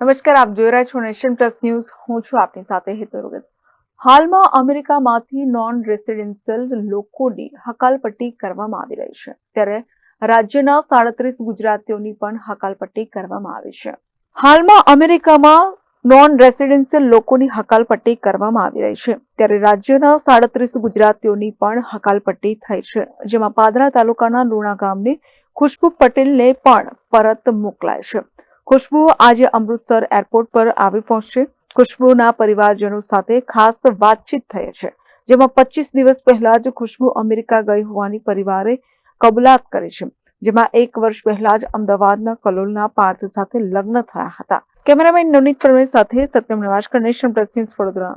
નમસ્કાર, આપ જોઈ રહ્યા છો નેશન પ્લસ ન્યૂઝ. હું છું આપની સાથે હેતુ રોગત. હાલમાં અમેરિકામાંથી નોન રેસિડેન્શિયલ લોકોની હકાલપટ્ટી કરવામાં આવી રહી છે. ત્યારે રાજ્યના સાડત્રીસ ગુજરાતીઓની પણ હકાલપટ્ટી કરવામાં આવી છે. હાલમાં અમેરિકામાં નોન રેસિડેન્શિયલ લોકોની હકાલપટ્ટી કરવામાં આવી રહી છે. ત્યારે રાજ્યના સાડત્રીસ ગુજરાતીઓની પણ હકાલપટ્ટી થઈ છે. જેમાં પાદરા તાલુકાના લુણા ગામની ખુશ્બુ પટેલને પણ પરત મોકલાય છે. ખુશ્બુ આજે અમૃતસર એરપોર્ટ પર આવી પહોંચશે. ખુશ્બુના પરિવારજનો સાથે ખાસ વાતચીત થઈ છે, જેમાં પચીસ દિવસ પહેલા જ ખુશ્બુ અમેરિકા ગઈ હોવાની પરિવારે કબૂલાત કરી છે, જેમાં એક વર્ષ પહેલા જ અમદાવાદના કલોલના પાર્થ સાથે લગ્ન થયા હતા. કેમેરામેન નવનીત પરમે સાથે સત્યમ નવાશ નેશન પ્લસ ન્યૂઝ વડોદરા.